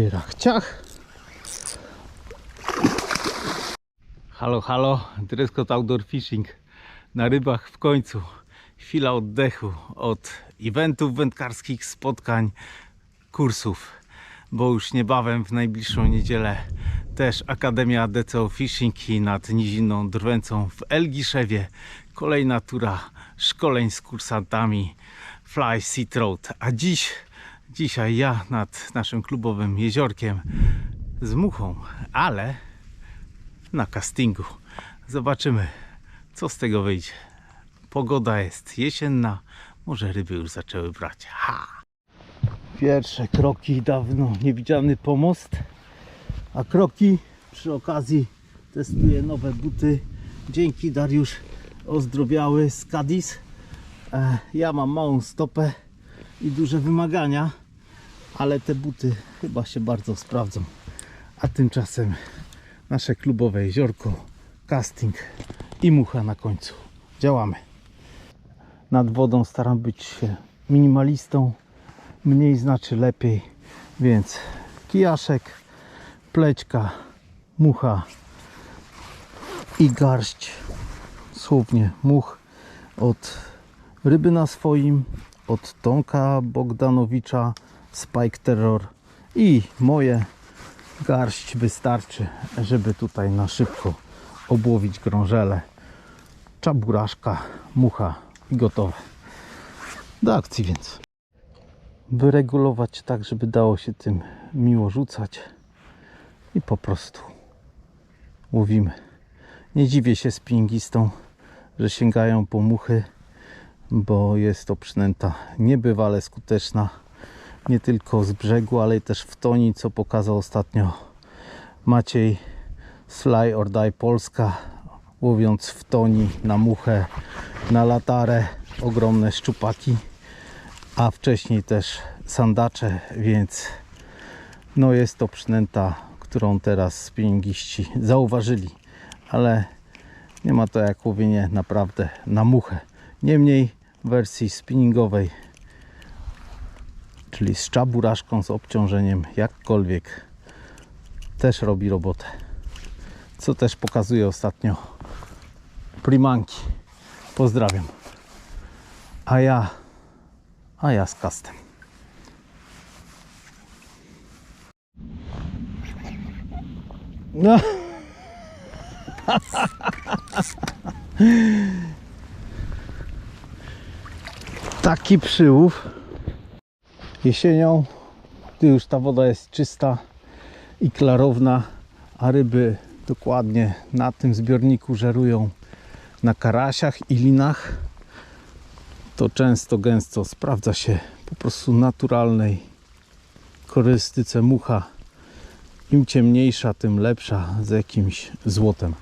Rachciach. Halo, halo, Dreskot Outdoor Fishing na rybach w końcu. Chwila oddechu od eventów wędkarskich, spotkań, kursów, bo już niebawem w najbliższą niedzielę też Akademia DCO Fishing i nad Niziną Drwęcą w Elgiszewie kolejna tura szkoleń z kursantami Fly Sea Road. A dziś, dzisiaj ja nad naszym klubowym jeziorkiem z muchą, ale na castingu. Zobaczymy, co z tego wyjdzie. Pogoda jest jesienna, może ryby już zaczęły brać. Ha! Pierwsze kroki, dawno niewidziany pomost, a kroki przy okazji testuję nowe buty. Dzięki Dariusz ozdrobiały z Cadiz. E, Ja mam małą stopę i duże wymagania, ale te buty chyba się bardzo sprawdzą. A tymczasem nasze klubowe jeziorko, casting i mucha na końcu. Działamy. Nad wodą staram być się minimalistą. Mniej znaczy lepiej, więc kijaszek, plećka, mucha i garść, słownie much od ryby na swoim, od Tomka Bogdanowicza, Spike Terror i moje garść wystarczy, żeby tutaj na szybko obłowić grążele. Czaburaszka, mucha i gotowe. Do akcji więc. Wyregulować tak, żeby dało się tym miło rzucać i po prostu łowimy. Nie dziwię się spinningistom, że sięgają po muchy, bo jest to przynęta niebywale skuteczna nie tylko z brzegu, ale też w toni, co pokazał ostatnio Maciej z Fly or Die Polska, łowiąc w toni na muchę, na latarę, ogromne szczupaki, a wcześniej też sandacze, więc no jest to przynęta, którą teraz spinningiści zauważyli, ale nie ma to jak łowienie naprawdę na muchę. Niemniej wersji spinningowej czyli z czaburaszką, z obciążeniem, jakkolwiek, też robi robotę. Co też pokazuje ostatnio primanki. Pozdrawiam. A ja, a ja z kastem. No. Taki przyłów jesienią, gdy już ta woda jest czysta i klarowna, a ryby dokładnie na tym zbiorniku żerują na karasiach i linach, to często gęsto sprawdza się po prostu naturalnej korystyce mucha. Im ciemniejsza, tym lepsza z jakimś złotem.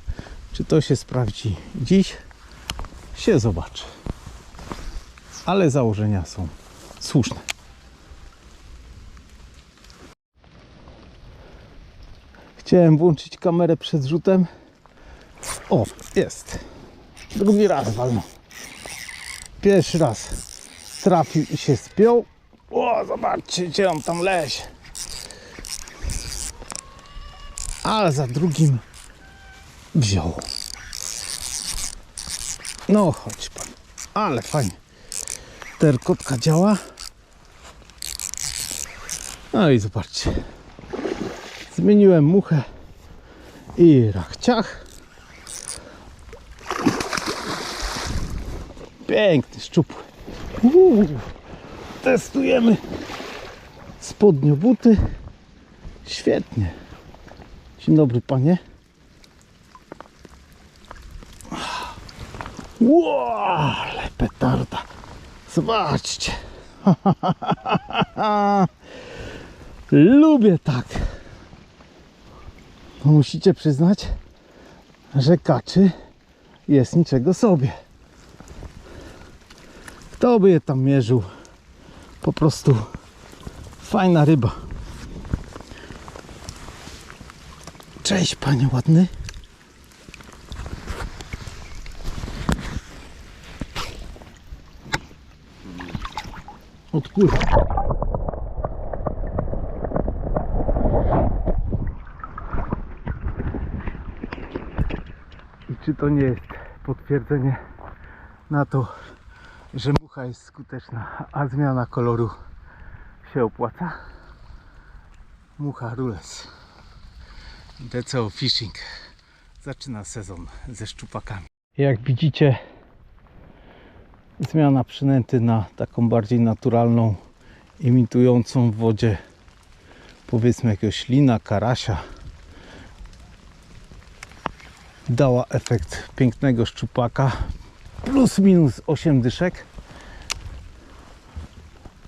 Czy to się sprawdzi dziś? Się zobaczy. Ale założenia są słuszne. Chciałem włączyć kamerę przed rzutem. O, jest. Drugi raz walnął. Pierwszy raz trafił i się spiął. O, zobaczcie, gdzie on tam lezie. Ale za drugim wziął. No, chodź pan. Ale fajnie. Terkotka działa. No i zobaczcie. Zmieniłem muchę i rachciach. Piękny, szczupły. Uuu, testujemy spodnio buty. Świetnie. Dzień dobry panie. Ło, ale petarda. Zobaczcie. Lubię tak. Musicie przyznać, że kaczy jest niczego sobie. Kto by je tam mierzył? Po prostu fajna ryba. Cześć panie ładny. I czy to nie jest potwierdzenie na to, że mucha jest skuteczna, a zmiana koloru się opłaca? Mucha Rules. DCO Fishing zaczyna sezon ze szczupakami. Jak widzicie, zmiana przynęty na taką bardziej naturalną, imitującą w wodzie powiedzmy jakiegoś lina, karasia dała efekt pięknego szczupaka plus minus 8 dyszek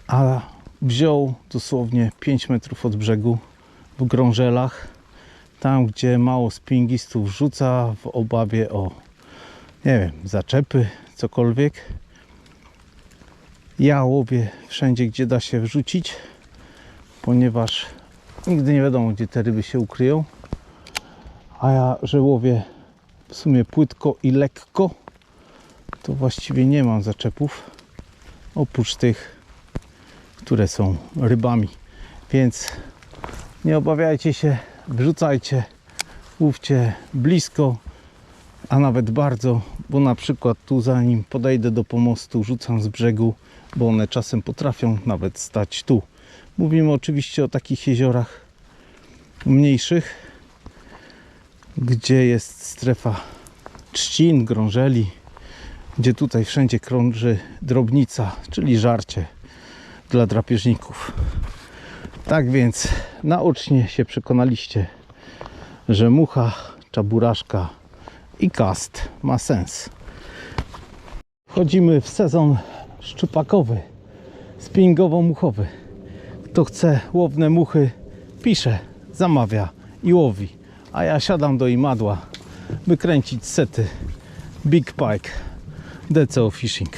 a wziął dosłownie 5 metrów od brzegu w grążelach tam gdzie mało spingistów rzuca w obawie o nie wiem, zaczepy, cokolwiek ja łowię wszędzie gdzie da się wrzucić ponieważ nigdy nie wiadomo gdzie te ryby się ukryją. A ja, że łowię w sumie płytko i lekko to właściwie nie mam zaczepów oprócz tych które są rybami. Więc nie obawiajcie się wrzucajcie łówcie blisko a nawet bardzo bo na przykład tu zanim podejdę do pomostu rzucam z brzegu bo one czasem potrafią nawet stać tu mówimy oczywiście o takich jeziorach mniejszych gdzie jest strefa trzcin, grążeli, gdzie tutaj wszędzie krąży drobnica, czyli żarcie dla drapieżników. Tak więc naocznie się przekonaliście, że mucha, czaburaszka i kast ma sens. Wchodzimy w sezon szczupakowy, spinningowo-muchowy. Kto chce łowne muchy, pisze, zamawia i łowi a ja siadam do imadła, by kręcić sety Big Pike DCO Fishing.